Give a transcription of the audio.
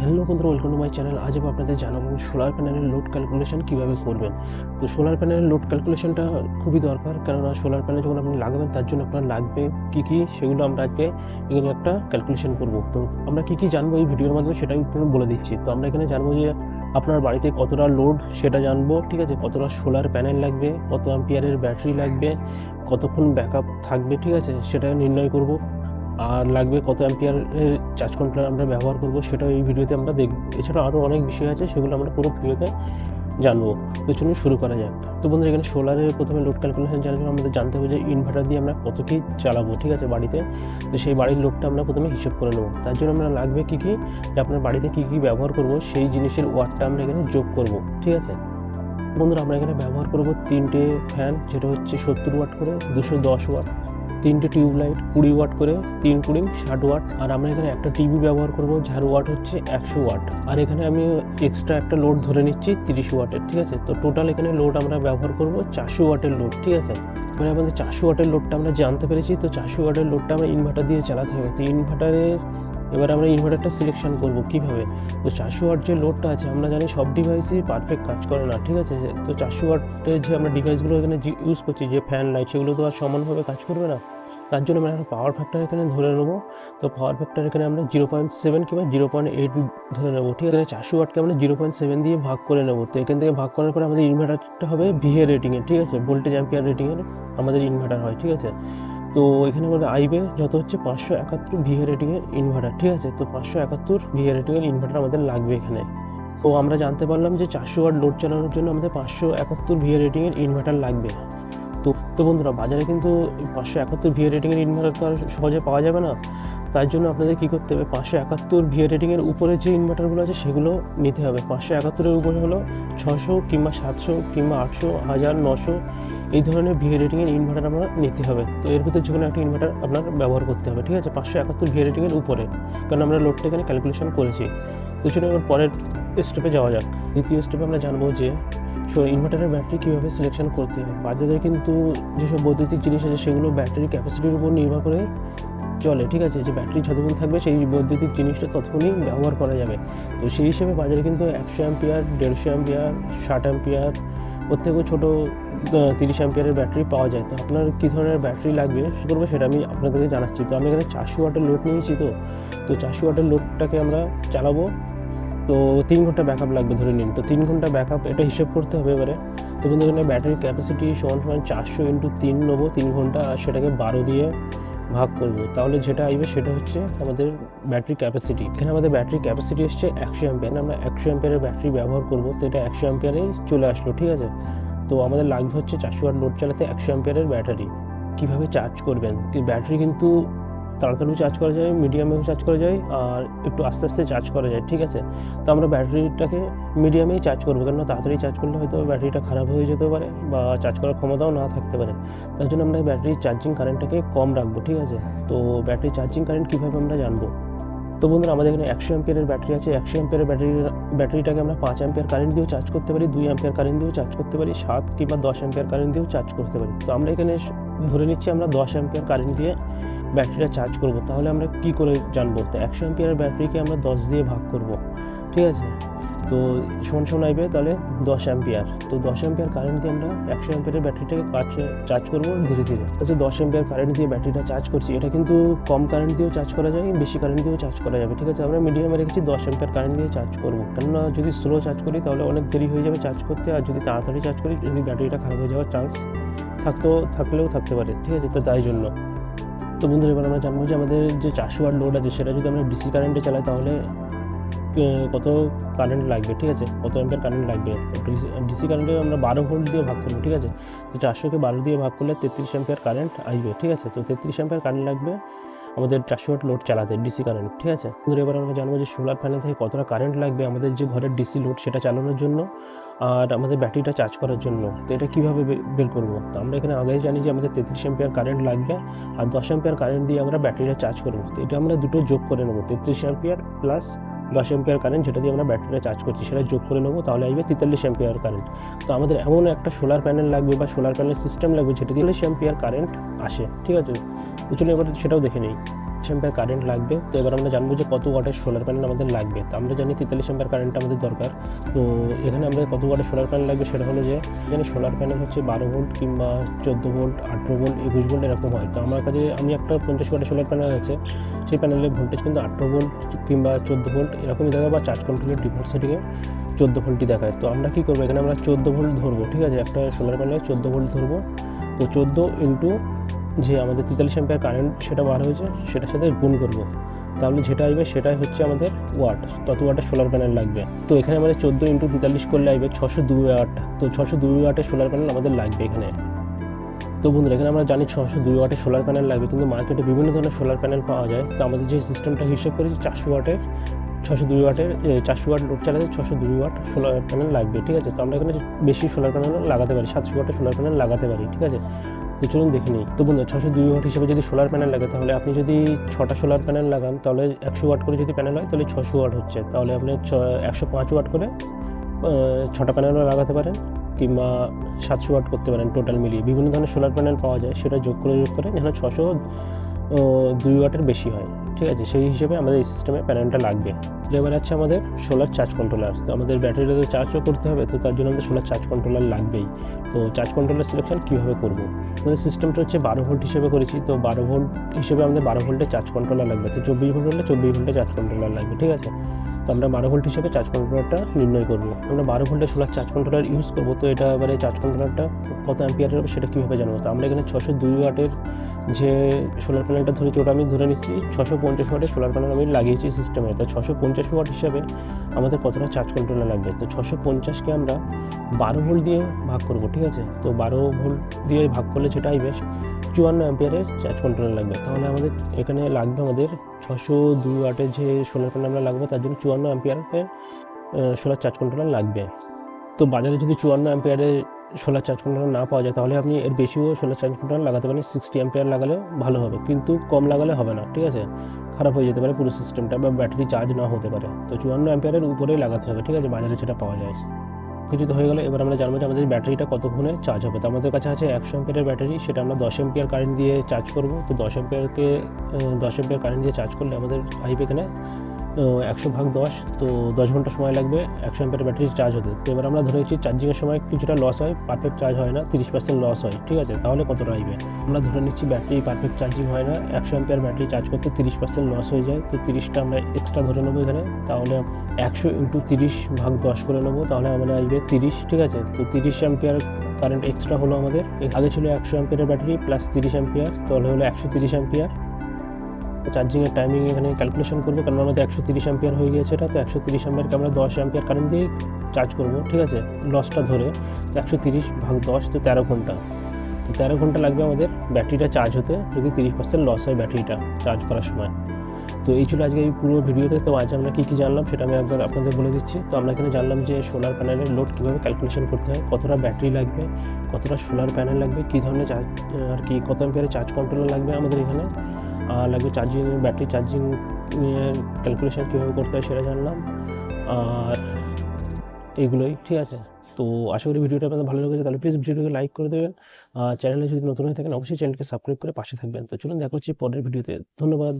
Hello বন্ধুরা welcome to my channel আজ আমি আপনাদের জানাব সোলার প্যানেলের লোড ক্যালকুলেশন কীভাবে করবেন। তো সোলার প্যানেলের লোড ক্যালকুলেশনটা খুবই দরকার, কেননা সোলার প্যানেল যখন আপনি লাগাবেন তার জন্য আপনার লাগবে কী কী, সেগুলো আমরা আজকে এখানে একটা ক্যালকুলেশন করব। তো আমরা কী কী জানব এই ভিডিওর মাধ্যমে সেটাই একটু বলে দিচ্ছি। তো আমরা এখানে জানব যে আপনার বাড়িতে কতটা লোড সেটা জানব, ঠিক আছে? কতটা সোলার প্যানেল লাগবে, কত অ্যাম্পিয়ারের ব্যাটারি লাগবে, কতক্ষণ ব্যাকআপ থাকবে, ঠিক আছে? সেটা নির্ণয় করব। আর লাগবে কত অ্যাম্পিয়ারের চার্জ কন্ট্রোলার আমরা ব্যবহার করব সেটাও এই ভিডিওতে আমরা দেখব এছাড়াও আরও অনেক বিষয় আছে, সেগুলো আমরা পুরো ভিডিওতে জানব। তো চলুন শুরু করা যাক। তো বন্ধুরা, এখানে সোলারের প্রথমে লোড ক্যালকুলেশন জানার জন্য আমাদের জানতে হবে যে ইনভার্টার দিয়ে আমরা কত কি চালাবো, ঠিক আছে, বাড়িতে? তো সেই বাড়ির লোডটা আমরা প্রথমে হিসেব করে নেব। তার জন্য আমরা লাগবে কী কী? যে আপনার বাড়িতে কী কী ব্যবহার করব, সেই জিনিসের ওয়াটটা আমরা এখানে যোগ করব, ঠিক আছে? বন্ধুরা, আমরা এখানে ব্যবহার করব তিনটে ফ্যান যেটা হচ্ছে সত্তর ওয়াট করে, দুশো দশ ওয়াট তিনটে টিউবলাইট, কুড়ি ওয়াট করে তিন কুড়ি, ষাট ওয়াট। আর আমরা এখানে একটা টিভি ব্যবহার করব, যার ওয়াট হচ্ছে একশো ওয়াট। আর এখানে আমি এক্সট্রা একটা লোড ধরে নিচ্ছি, তিরিশ ওয়াটের, ঠিক আছে? তো টোটাল এখানে লোড আমরা ব্যবহার করব চারশো ওয়াটের লোড ঠিক আছে? এবারে আমাদের চারশো ওয়াটের লোডটা আমরা জানতে পেরেছি, তো চারশো ওয়াটের লোডটা আমরা ইনভার্টার দিয়ে চালাতে হবে। তো ইনভার্টারের এবার আমরা ইনভার্টারটা সিলেকশন করব কীভাবে? তো চারশো ওয়াট যে লোডটা আছে, আমরা জানি সব ডিভাইসই পারফেক্ট কাজ করে না, ঠিক আছে? তো চারশো ওয়াটের যে আমরা ডিভাইসগুলো এখানে ইউজ করছি, যে ফ্যান লাইট সেগুলো তো আর সমানভাবে কাজ করবে না? তার জন্য আমরা একটা পাওয়ার ফ্যাক্টর এখানে ধরে নেব। তো পাওয়ার ফ্যাক্টর এখানে আমরা জিরো পয়েন্ট সেভেন কিংবা জিরো পয়েন্ট এইট ধরে নেব, ঠিক আছে? চারশো ওয়াটকে আমরা জিরো পয়েন্ট সেভেন দিয়ে ভাগ করে নেব। তো এখান থেকে ভাগ করার পরে আমাদের ইনভার্টারটা হবে ভিএ রেটিংয়ের ঠিক আছে? ভোল্টেজ অ্যাম্পিয়ার রেটিংয়ের আমাদের ইনভার্টার হয়, ঠিক আছে? তো এখানে আমাদের আইবে যত হচ্ছে পাঁচশো একাত্তর ভিএ রেটিংয়ের ইনভার্টার ঠিক আছে? তো পাঁচশো একাত্তর ভিএ রেটিংয়ের ইনভার্টার আমাদের লাগবে এখানে। তো আমরা জানতে পারলাম যে চারশো ওয়াট লোড চালানোর জন্য আমাদের পাঁচশো একাত্তর ভিএ রেটিংয়ের ইনভার্টার লাগবে। তো তো বন্ধুরা, বাজারে কিন্তু পাঁচশো একাত্তর ভিএ রেটিংয়ের ইনভার্টার তো আর সহজে পাওয়া যাবে না। তার জন্য আপনাদের কী করতে হবে, পাঁচশো একাত্তর ভিএ রেটিংয়ের উপরে যে ইনভার্টারগুলো আছে, সেগুলো নিতে হবে। পাঁচশো একাত্তরের উপরে হলো ছশো কিংবা সাতশো কিংবা আটশো, হাজার, নশো, এই ধরনের ভিএ রেটিংয়ের ইনভার্টার আমরা নিতে হবে। তো এর ভিতরে যে কোনো একটা ইনভার্টার আপনার ব্যবহার করতে হবে, ঠিক আছে? পাঁচশো একাত্তর ভিএ রেটিংয়ের উপরে। কারণ আমরা লোডটা এখানে ক্যালকুলেশন করেছি। এবার পরের স্টেপে যাওয়া যাক। দ্বিতীয় স্টেপে আমরা জানব যে ইনভার্টারের ব্যাটারি কীভাবে সিলেকশন করতে হবে বাজারে কিন্তু যেসব বৈদ্যুতিক জিনিস আছে, সেগুলো ব্যাটারি ক্যাপাসিটির উপর নির্ভর করে চলে, ঠিক আছে? যে ব্যাটারি যতক্ষণ থাকবে, সেই বৈদ্যুতিক জিনিসটা ততক্ষণই ব্যবহার করা যাবে। তো সেই হিসেবে বাজারে কিন্তু একশো অ্যাম্পিয়ার দেড়শো অ্যাম্পিয়ার ষাট অ্যাম্পিয়ার ওর থেকেও ছোটো তিরিশ অ্যাম্পিয়ারের ব্যাটারি পাওয়া যায়। তো আপনার কী ধরনের ব্যাটারি লাগবে, সে করব, সেটা আমি আপনাদেরকে জানাচ্ছি। তো আমি এখানে চারশো ওয়াটের লোড নিয়েছি তো তো চারশো ওয়াটের লোডটাকে আমরা চালাবো। তো তিন ঘণ্টা ব্যাকআপ লাগবে ধরে নিন। তো তিন ঘণ্টা ব্যাকআপ এটা হিসেব করতে হবে এবারে। তো কিন্তু এখানে ব্যাটারির ক্যাপাসিটি সমান সমান চারশো ইন্টু তিন নেব, তিন ঘণ্টা, আর সেটাকে বারো দিয়ে ভাগ করব। তাহলে যেটা আসবে সেটা হচ্ছে আমাদের ব্যাটারি ক্যাপাসিটি এখানে আমাদের ব্যাটারি ক্যাপাসিটি এসছে একশো অ্যাম্পিয়ার আমরা একশো অ্যাম্পিয়ারের ব্যাটারি ব্যবহার করব। তো এটা একশো অ্যাম্পিয়ারেই চলে আসলো, ঠিক আছে? তো আমাদের লাগবে হচ্ছে চারশো ওয়াট লোড চালাতে একশো অ্যাম্পিয়ারের ব্যাটারি কীভাবে চার্জ করবেন? ব্যাটারি কিন্তু তাড়াতাড়ি চার্জ করা যায় মিডিয়ামেও চার্জ করা যায় আর একটু আস্তে আস্তে চার্জ করা যায়, ঠিক আছে? তো আমরা ব্যাটারিটাকে মিডিয়ামেই চার্জ করব কেননা তাড়াতাড়ি চার্জ করলে হয়তো ব্যাটারিটা খারাপ হয়ে যেতে পারে বা চার্জ করার ক্ষমতাও না থাকতে পারে। তার জন্য আমরা ব্যাটারির চার্জিং কারেন্টটাকে কম রাখব, ঠিক আছে? তো ব্যাটারি চার্জিং কারেন্ট কীভাবে আমরা জানব? তো বন্ধুরা, আমাদের এখানে একশো অ্যাম্পিয়ারের ব্যাটারি আছে। একশো অ্যাম্পিয়ারের ব্যাটারি, ব্যাটারিটাকে আমরা পাঁচ অ্যাম্পিয়ার কারেন্ট দিয়েও চার্জ করতে পারি, দুই অ্যাম্পিয়ার কারেন্ট দিয়েও চার্জ করতে পারি, সাত কিংবা দশ অ্যাম্পিয়ার কারেন্ট দিয়েও চার্জ করতে পারি। তো আমরা এখানে ধরে নিচ্ছি আমরা দশ অ্যাম্পিয়ার কারেন্ট দিয়ে ব্যাটারিটা চার্জ করব, তাহলে আমরা কি করে জানব? তো একশো অ্যাম্পিয়ারের ব্যাটারিকে আমরা দশ দিয়ে ভাগ করব, ঠিক আছে? তো সমান আসবে তাহলে দশ অ্যাম্পিয়ার তো দশ অ্যাম্পিয়ার কারেন্ট দিয়ে আমরা একশো অ্যাম্পিয়ারের ব্যাটারিটাকে চার্জ করব ধীরে ধীরে। হচ্ছে দশ অ্যাম্পিয়ার কারেন্ট দিয়ে ব্যাটারিটা চার্জ করছি, এটা কিন্তু কম কারেন্ট দিয়েও চার্জ করা যায়, বেশি কারেন্ট দিয়েও চার্জ করা যাবে, ঠিক আছে? আমরা মিডিয়ামে রেখেছি দশ অ্যাম্পিয়ার কারেন্ট দিয়ে চার্জ করব। কেননা যদি স্লো চার্জ করি, তাহলে অনেক দেরি হয়ে যাবে চার্জ করতে, আর যদি তাড়াতাড়ি চার্জ করি যদি ব্যাটারিটা খারাপ হয়ে যাওয়ার চান্স থাকতেও থাকলেও থাকতে পারে, ঠিক আছে? তো তাই জন্য। তো বন্ধুরা, এবার আমরা জানব যে আমাদের যে চারশো ওয়াট লোড আছে, সেটা যদি আমরা ডিসি কারেন্টে চালাই, তাহলে কত কারেন্ট লাগবে, ঠিক আছে? কত অ্যাম্পিয়ার কারেন্ট লাগবে? ডিসি কারেন্টে আমরা বারো ভোল্ট দিয়ে ভাগ করব, ঠিক আছে? তো চারশোকে বারো দিয়ে ভাগ করলে তেত্রিশ অ্যাম্পিয়ার কারেন্ট আসবে, ঠিক আছে? তো তেত্রিশ অ্যাম্পিয়ার কারেন্ট লাগবে আমাদের চারশো ওয়াট লোড চালাতে ডিসি কারেন্ট ঠিক আছে? এবার আমরা জানব যে সোলার প্যানেল থেকে কতটা কারেন্ট লাগবে আমাদের যে ঘরের ডিসি লোড সেটা চালানোর জন্য আর আমাদের ব্যাটারিটা চার্জ করার জন্য। তো এটা কীভাবে বের করব? তো আমরা এখানে আগেই জানি যে আমাদের তেত্রিশ অ্যাম্পিয়ার কারেন্ট লাগবে আর দশ অ্যাম্পিয়ার কারেন্ট দিয়ে আমরা ব্যাটারিটা চার্জ করব। তো এটা আমরা দুটো যোগ করে নেব, তেত্রিশ অ্যাম্পিয়ার প্লাস দশ অ্যাম্পিয়ার কারেন্ট যেটা দিয়ে আমরা ব্যাটারিটা চার্জ করছি সেটা যোগ করে নেব, তাহলে আসবে তেতাল্লিশ অ্যাম্পিয়ার কারেন্ট তো আমাদের এমন একটা সোলার প্যানেল লাগবে বা সোলার প্যানেল সিস্টেম লাগবে যেটা দিয়ে অ্যাম্পিয়ার কারেন্ট আসে, ঠিক আছে? তো চলো এবার সেটাও দেখে নেই। অ্যাম্পিয়ার কারেন্ট লাগবে। তো এবার আমরা জানব যে কত ওয়াটের সোলার প্যানেল আমাদের লাগবে। তো আমরা জানি তেতাল্লিশ অ্যাম্পিয়ার কারেন্ট আমাদের দরকার। তো এখানে আমরা কত ওয়াটের সোলার প্যানেল লাগবে সেটা হলো যে জানি সোলার প্যানেল হচ্ছে বারো ভোল্ট কিংবা চোদ্দ ভোল্ট আঠেরো ভোল্ট একুশ ভোল্ট এরকম হয়। তো আমার কাছে, আমি একটা পঞ্চাশ ওয়াটের সোলার প্যানেল আছে। সেই প্যানেলের ভোল্টেজ কিন্তু আঠেরো ভোল্ট কিংবা চোদ্দ ভোল্ট এরকমই দেখায় বা চার্জ কন্ট্রোলের ডিফল্ট সেটিংয়ে চোদ্দ ভোল্টই দেখায়। তো আমরা কী করব? এখানে আমরা চোদ্দ ভোল্ট ধরবো, ঠিক আছে? একটা সোলার প্যানেলে চোদ্দ ভোল্ট ধরবো। তো চোদ্দ ইন্টু যে আমাদের তেতাল্লিশ অ্যাম্পিয়ার কারেন্ট সেটা বার হয়েছে, সেটার সাথে গুণ করব। তাহলে যেটা আসবে, সেটাই হচ্ছে আমাদের ওয়াট তত ওয়াটের সোলার প্যানেল লাগবে। তো এখানে আমাদের চোদ্দ ইন্টু তেতাল্লিশ করলে আসবে ছশো দুই ওয়াট তো ছশো দুই ওয়াটের সোলার প্যানেল আমাদের লাগবে এখানে। তো বন্ধুরা, এখানে আমরা জানি ছশো দুই ওয়াটের সোলার প্যানেল লাগবে, কিন্তু মার্কেটে বিভিন্ন ধরনের সোলার প্যানেল পাওয়া যায়। তো আমাদের যে সিস্টেমটা হিসেব করেছি, চারশো ওয়াটের ছশো দুই ওয়াটের চারশো ওয়াট লোড চালাতে ছশো দুই ওয়াট সোলার প্যানেল লাগবে, ঠিক আছে? তো আমরা এখানে বেশি সোলার প্যানেল লাগাতে পারি, সাতশো ওয়াটের সোলার প্যানেল লাগাতে পারি, ঠিক আছে? তো চলুন দেখে নিই। তো বন্ধু ছশো দুই ওয়াট হিসেবে যদি সোলার প্যানেল লাগে, তাহলে আপনি যদি ছটা সোলার প্যানেল লাগান, তাহলে একশো ওয়াট করে যদি প্যানেল হয়, তাহলে ছশো ওয়াট হচ্ছে। তাহলে আপনি একশো পাঁচ ওয়াট করে ছটা প্যানেলও লাগাতে পারেন, কিংবা সাতশো ওয়াট করতে পারেন টোটাল মিলিয়ে। বিভিন্ন ধরনের সোলার প্যানেল পাওয়া যায়, সেটা যোগ করে যোগ করে যেন ছশো দুই ওয়াটের বেশি হয়। ঠিক আছে, সেই হিসেবে আমাদের এই সিস্টেমে প্যানেলটা লাগবে। এবার আছে আমাদের সোলার চার্জ কন্ট্রোলার তো আমাদের ব্যাটারিটা তো চার্জও করতে হবে, তো তার জন্য আমাদের সোলার চার্জ কন্ট্রোলার লাগবেই। তো চার্জ কন্ট্রোলার সিলেকশন কীভাবে করব? আমাদের সিস্টেমটা হচ্ছে বারো ভোল্ট হিসেবে করেছি, তো বারো ভোল্ট হিসেবে আমাদের বারো ভোল্টে চার্জ কন্ট্রোলার লাগবে। তো চব্বিশ ভোল্ট হলে চব্বিশ ভোল্টে চার্জ কন্ট্রোলার লাগবে, ঠিক আছে? তো আমরা বারো ভোল্ট হিসেবে চার্জ কন্ট্রোলারটা নির্ণয় করব। আমরা বারো ভোল্টের সোলার চার্জ কন্ট্রোলার ইউজ করব, তো এটা এবারে চার্জ কন্ট্রোলারটা কত অ্যাম্পিয়ারের হবে সেটা কীভাবে জানব? তো আমরা এখানে ছশো দুই ওয়াটের যে সোলার প্যানেলটা ধরেছি, ওটা আমি ধরে নিচ্ছি, ছশো পঞ্চাশ ওয়াটের সোলার প্যানেল আমি লাগিয়েছি সিস্টেমে তো ছশো পঞ্চাশ ওয়াট হিসাবে আমাদের কতটা চার্জ কন্ট্রোলার লাগবে? তো ছশো পঞ্চাশকে আমরা বারো ভোল্ট দিয়ে ভাগ করব, ঠিক আছে? তো বারো ভোল্ট দিয়ে ভাগ করলে যেটা আসবে, চুয়ান্ন অ্যাম্পিয়ারের চার্জ কন্ট্রোলার লাগবে। তাহলে আমাদের এখানে লাগবে আমাদের ছশো দুই ওয়াটের যে সোলার প্যানেল আমরা লাগবে, তার জন্য চুয়ান্ন অ্যাম্পিয়ারের সোলার চার্জ কন্ট্রোলার লাগবে। তো বাজারে যদি চুয়ান্ন অ্যাম্পিয়ারের সোলার চার্জ কন্ট্রোলার না পাওয়া যায়, তাহলে আপনি এর বেশিও সোলার চার্জ কন্ট্রোলার লাগাতে পারেন সিক্সটি অ্যাম্পিয়ার লাগালেও ভালো হবে, কিন্তু কম লাগালে হবে না, ঠিক আছে? খারাপ হয়ে যেতে পারে পুরো সিস্টেমটা বা ব্যাটারি চার্জ না হতে পারে। তো চুয়ান্ন অ্যাম্পিয়ারের উপরেই লাগাতে হবে, ঠিক আছে? বাজারে সেটা পাওয়া যায়। কিছু তো হয়ে গেলো এবার আমরা জানব যে আমাদের ব্যাটারিটা কতক্ষণে চার্জ হবে। তো আমাদের কাছে আছে একশো এম্পিয়ারের ব্যাটারি, সেটা আমরা দশ অ্যাম্পিয়ার কারেন্ট দিয়ে চার্জ করব। তো দশ অ্যাম্পিয়ারকে দশ এম্পিয়ার কারেন্ট দিয়ে চার্জ করলে আমাদের পাইপ এখানে একশো ভাগ দশ, তো দশ ঘণ্টা সময় লাগবে, একশো অ্যাম্পিয়ার ব্যাটারি চার্জ হতে। তো এবার আমরা ধরে নিচ্ছি চার্জিংয়ের সময় কিছুটা লস হয় পারফেক্ট চার্জ হয় না, তিরিশ পার্সেন্ট লস হয়, ঠিক আছে? তাহলে কতটা আইবে আমরা ধরে নিচ্ছি ব্যাটারি পারফেক্ট চার্জিং হয় না, একশো অ্যাম্পিয়ার ব্যাটারি চার্জ করতে তিরিশ পার্সেন্ট লস হয়ে যায়, তো তিরিশটা আমরা এক্সট্রা ধরে নেব এখানে। তাহলে একশো ইন্টু তিরিশ ভাগ দশ করে নেব, তাহলে আমাদের আসবে তিরিশ, ঠিক আছে? তো তিরিশ অ্যাম্পিয়ার কারেন্ট এক্সট্রা হলো আমাদের। আগে ছিল একশো অ্যাম্পিয়ারের ব্যাটারি প্লাস তিরিশ অ্যাম্পিয়ার তাহলে হলো একশো তিরিশ অ্যাম্পিয়ার চার্জিংয়ের টাইমিং এখানে ক্যালকুলেশন করব, কারণ আমাদের একশো তিরিশ অ্যাম্পিয়ার হয়ে গিয়েছে এটা, তো একশো তিরিশ অ্যাম্পিয়ারকে আমরা দশ অ্যাম্পিয়ার কারেন্ট দিয়ে চার্জ করব, ঠিক আছে? লসটা ধরে একশো তিরিশ ভাগ দশ, তো তেরো ঘণ্টা। তো তেরো ঘণ্টা লাগবে আমাদের ব্যাটারিটা চার্জ হতে, যদি তিরিশ পার্সেন্ট লস হয় ব্যাটারিটা চার্জ করার সময়। তো এই ছিল আজকে এই পুরো ভিডিওতে, তো আজ আমরা কী কী জানলাম সেটা আমি একবার আপনাদের বলে দিচ্ছি। তো আমরা এখানে জানলাম যে সোলার প্যানেলের লোড কীভাবে ক্যালকুলেশন করতে হয়, কতটা ব্যাটারি লাগবে, কতটা সোলার প্যানেল লাগবে, কী ধরনের চার্জ আর কি কত অ্যাম্পিয়ারের চার্জ কন্ট্রোলার লাগবে আমাদের এখানে। লাগবে চার্জিং ব্যাটারি চার্জিং নিয়ে ক্যালকুলেশন কীভাবে করতে হয় সেটা জানলাম। আর এইগুলোই ঠিক আছে? তো আশা করি ভিডিওটা আপনাদের ভালো লেগেছে, তাহলে প্লিজ ভিডিওটাকে লাইক করে দেবেন। আর চ্যানেলে যদি নতুন হয়ে থাকেন, অবশ্যই চ্যানেলকে সাবস্ক্রাইব করে পাশে থাকবেন। তো চলুন, দেখা হচ্ছে পরের ভিডিওতে। ধন্যবাদ।